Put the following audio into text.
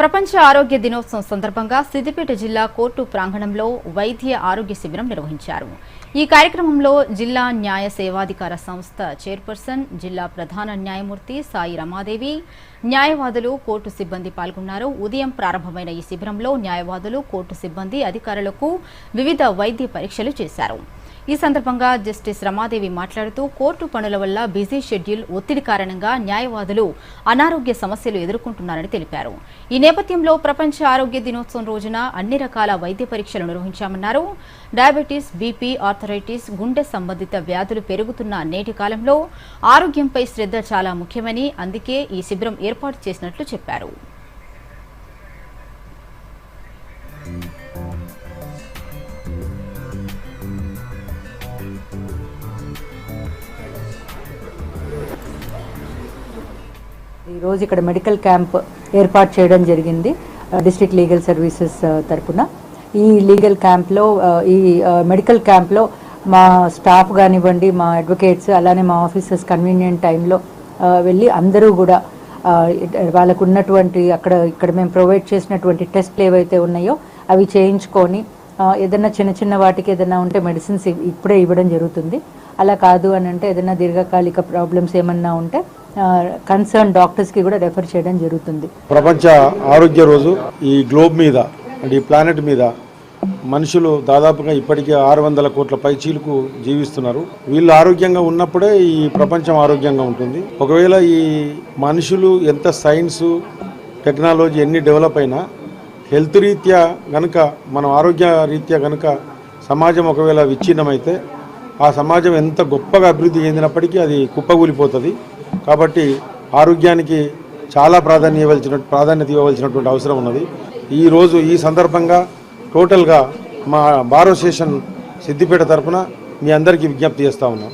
ప్రపంచ ఆరోగ్య దినోత్సవం సందర్భంగా సిద్దిపేట జిల్లా కోర్టు ప్రాంగణంలో వైద్య ఆరోగ్య శిబిరం నిర్వహించారు. ఈ కార్యక్రమంలో జిల్లా న్యాయ సేవాధికార సంస్థ చైర్పర్సన్ జిల్లా ప్రధాన న్యాయమూర్తి సాయి రమాదేవి న్యాయవాదులు కోర్టు సిబ్బంది పాల్గొన్నారు. ఉదయం ప్రారంభమైన ఈ శిబిరంలో న్యాయవాదులు కోర్టు సిబ్బంది అధికారులకు వివిధ వైద్య పరీక్షలు చేశారు. ఈ సందర్భంగా జస్టిస్ రమాదేవి మాట్లాడుతూ కోర్టు పనుల వల్ల బిజీ షెడ్యూల్ ఒత్తిడి కారణంగా న్యాయవాదులు అనారోగ్య సమస్యలు ఎదుర్కొంటున్నారని తెలిపారు. ఈ నేపథ్యంలో ప్రపంచ ఆరోగ్య దినోత్సవం రోజున అన్ని రకాల వైద్య పరీక్షలు నిర్వహించామన్నారు. డయాబెటీస్ బీపీ ఆర్థరైటిస్ గుండె సంబంధిత వ్యాధులు పెరుగుతున్న నేటి కాలంలో ఆరోగ్యంపై శ్రద్ధ చాలా ముఖ్యమని అందుకే ఈ శిబిరం ఏర్పాటు చేసినట్లు చెప్పారు. ఈరోజు ఇక్కడ మెడికల్ క్యాంప్ ఏర్పాటు చేయడం జరిగింది డిస్ట్రిక్ట్ లీగల్ సర్వీసెస్ తరపున. ఈ లీగల్ క్యాంప్లో ఈ మెడికల్ క్యాంప్లో మా స్టాఫ్ కానివ్వండి మా అడ్వకేట్స్ అలానే మా ఆఫీసర్స్ కన్వీనియంట్ టైంలో వెళ్ళి అందరూ కూడా వాళ్ళకు ఉన్నటువంటి అక్కడ ఇక్కడ మేము ప్రొవైడ్ చేసినటువంటి టెస్ట్లు ఏవైతే ఉన్నాయో అవి చేయించుకొని ఏదైనా చిన్న చిన్న వాటికి ఏదైనా ఉంటే మెడిసిన్స్ ఇప్పుడే ఇవ్వడం జరుగుతుంది. అలా కాదు అని అంటే ఏదైనా దీర్ఘకాలిక ప్రాబ్లమ్స్ ఏమన్నా ఉంటే కన్సర్న్ డాక్టర్స్కి కూడా రెఫర్ చేయడం జరుగుతుంది. ప్రపంచ ఆరోగ్య రోజు ఈ గ్లోబ్ మీద అంటే ఈ ప్లానెట్ మీద మనుషులు దాదాపుగా ఇప్పటికే ఆరు వందల కోట్ల పైచీలకు జీవిస్తున్నారు. వీళ్ళు ఆరోగ్యంగా ఉన్నప్పుడే ఈ ప్రపంచం ఆరోగ్యంగా ఉంటుంది. ఒకవేళ ఈ మనుషులు ఎంత సైన్స్ టెక్నాలజీ ఎన్ని డెవలప్ అయినా హెల్త్ రీత్యా గనుక మనం ఆరోగ్య రీత్యా గనుక సమాజం ఒకవేళ విచ్ఛిన్నమైతే ఆ సమాజం ఎంత గొప్పగా అభివృద్ధి చెందినప్పటికీ అది కుప్పగూలిపోతుంది కాబట్టి ఆరోగ్యానికి చాలా ప్రాధాన్యత ఇవ్వాల్సిన ప్రాధాన్యత ఇవ్వవలసినటువంటి అవసరం ఉన్నది. ఈరోజు ఈ సందర్భంగా టోటల్గా మా బారో సెషన్ సిద్దిపేట తరఫున మీ అందరికీ విజ్ఞప్తి చేస్తా ఉన్నాం.